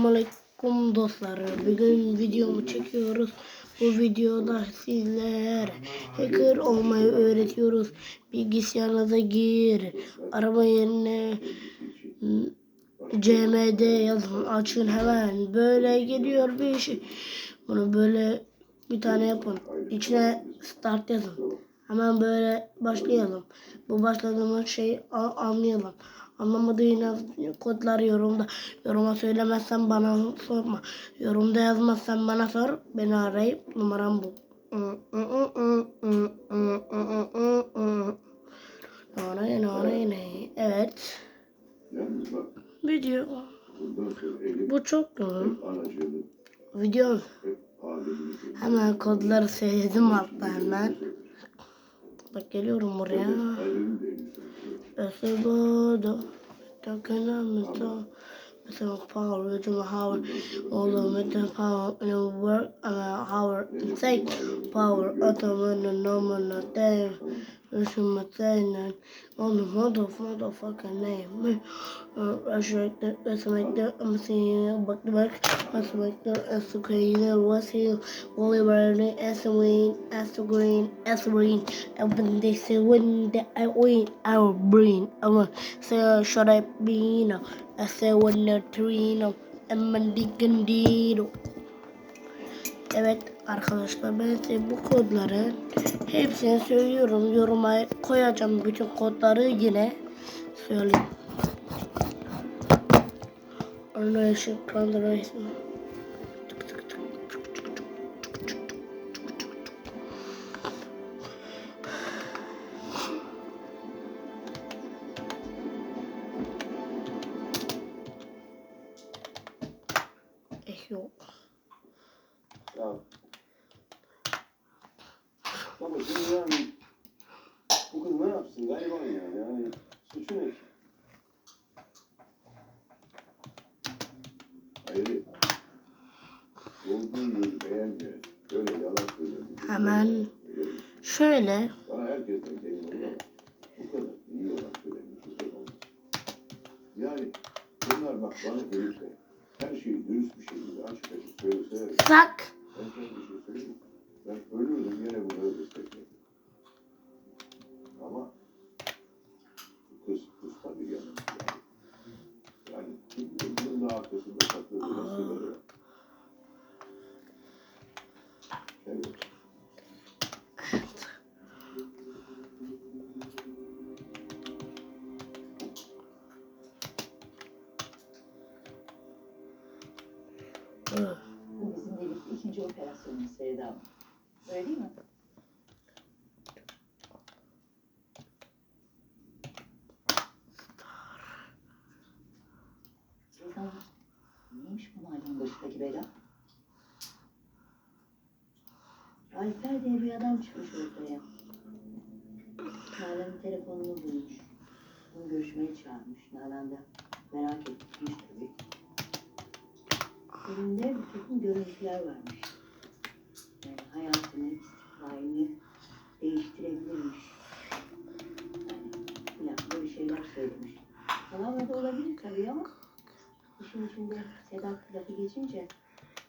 Selamünaleyküm dostlar. Bugün videomu çekiyoruz. Bu videoda sizlere hacker olmayı öğretiyoruz. Bilgisayarınıza gir. Arama yerine CMD yazın. Açın hemen. Böyle geliyor bir şey. Bunu böyle bir tane yapın. İçine start yazın. Hemen böyle başlayalım. Bu başladığımız şeyi anlayalım. Anlamadığınız kodlar yorumda. Yoruma söylemezsen bana sorma. Yorumda yazmazsan bana sor. Beni arayıp numaram bu. Evet. Video. Bu çok yoğun. Video. Hemen kodları sevdim hatta hemen. Bak geliyorum buraya. Esebodo, Takana, Mr. Mr. Power, Richard Howard, Older Mr. Power, and work, uh, Howard, and Power, Ottoman, and Norman, and Dave. Russian Matane, on the mother motherfucking name. I should make the make the I'm seeing back to back. I should make the S green, what's here? Only running S green, S green, S green. And when they say when that I win, I will bring. I will say, should I be no? I say when the tree no. And Mandy Gandido. Evet. Arkadaşlar ben size bu kodları hepsini söylüyorum. Yoruma koyacağım bütün kodları yine söyleyeyim. Onu ışıklandırma ismi. Eh yok. Ya. Baba şimdi yani bu kız ne yapsın gariban ya yani suçu ne ki? Hayır. Olduğu yeri beğenmiyor. Böyle yalan söylüyor. Hemen şöyle Bana herkesten gelin olur ama bu kadar iyi yalan kız olmaz. Yani bunlar bak bana gelirse her şeyi dürüst bir şekilde açık açık söylese sak Bu bizim birlikte ikinci operasyonumuz Hanım. Öyle değil mi? Hanım, neymiş bu mahallenin başındaki bela? Alper diye bir adam çıkmış ortaya. Nalan'ın telefonunu bulmuş. Onu görüşmeye çağırmış. Nalan da merak etmiş tabii. Elinde bir takım görüntüler varmış. Yani hayatını, istikbalini değiştirebilirmiş. Yani böyle şeyler söylemiş. Yalan da olabilir tabii ama işin içinde Sedat lafı geçince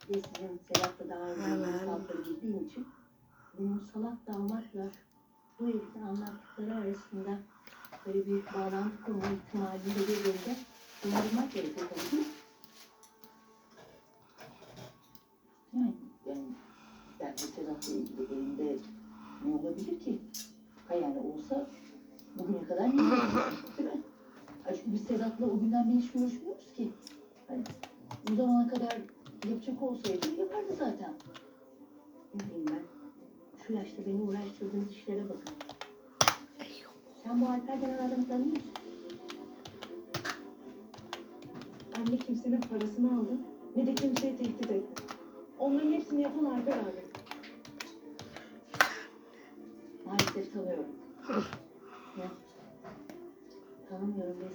ve sizin Sedat'la daha önce insanları bildiğim için benim salak damatla bu herifin anlattıkları arasında böyle bir bağlantı kurma ihtimalini de göz önünde bulundurmak gerekiyor bu Sedat'la ilgili elinde ne olabilir ki? Yani olsa bugüne kadar ne değil mi? Biz Sedat'la o günden beri hiç görüşmüyoruz ki. Hani bu zamana kadar yapacak olsaydı yapardı zaten. Ne bileyim ben. Şu yaşta beni uğraştırdığınız işlere bakın. Sen bu Alper denen adamı tanıyor musun? Ben ne kimsenin parasını aldım ne de kimseyi tehdit ettim. Onların hepsini yapan Alper abi.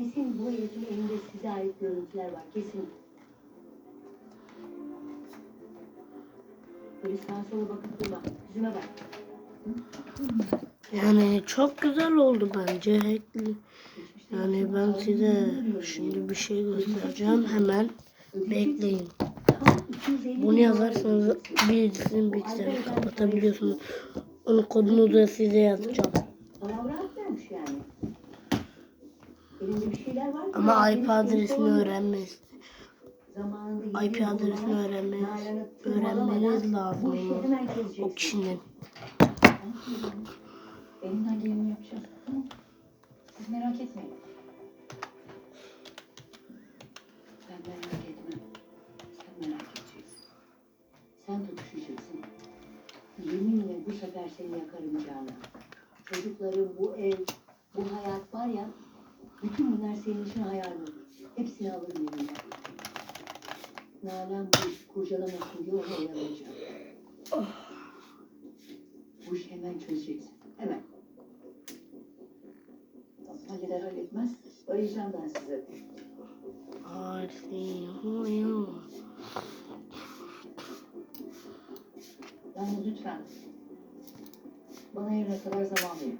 Kesin bu herifin elinde size ait görüntüler var. Kesin. Böyle sağa sola bakıp durma. Yüzüme bak. Yani çok güzel oldu bence. Hackli. Yani ben size şimdi bir şey göstereceğim. Hemen bekleyin. Tam 250 Bunu yazarsanız birisinin bilgisayarını kapatabiliyorsunuz. Onun kodunu da size yazacağım. Palavra atmamış yani. Elinde bir şeyler var. Ama IP adresini öğrenmez. IP adresini yıllar öğrenmeniz, lazım onu. O kişinin. Elimden geleni yapacağım. Tamam. Siz merak etmeyin. Ben merak etmem. Sen merak edeceksin. Sen tutuşacaksın. Yeminle bu sefer seni yakarım Canan. Çocukların bu ev, bu hayat var ya, bütün bunlar senin için hayal olur. Hepsini alırım elimden. Nalan bu işi kurcalamasın diye onu oyalayacağım. Bu işi hemen çözeceksin. Hemen. Halleder halletmez. Arayacağım ben size. Yalnız lütfen. Bana yarına kadar zaman verin.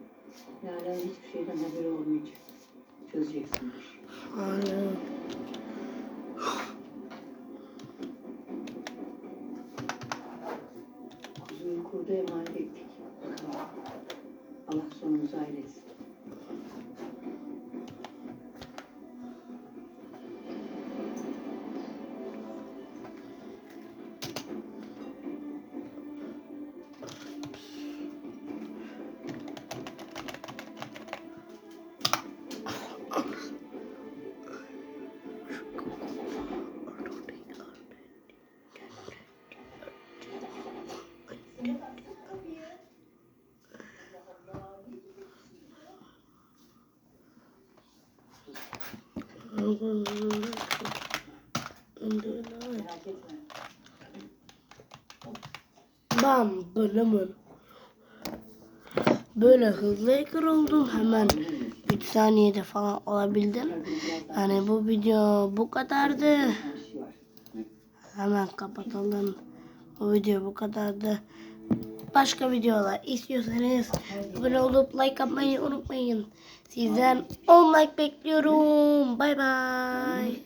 Nalan hiçbir şeyden haberi olmayacak. Çözeceksin bu işi. are. Kuzuyu kurda emanet ettik. Allah sonumuzu hayretsin. Bam bölümün. Böyle hızlı hacker oldum hemen 3 saniyede falan olabildim. Yani bu video bu kadardı. Hemen kapatalım. Bu video bu kadardı. Başka videolar istiyorsanız abone olup like atmayı unutmayın. Sizden 10 like bekliyorum. Bay bay.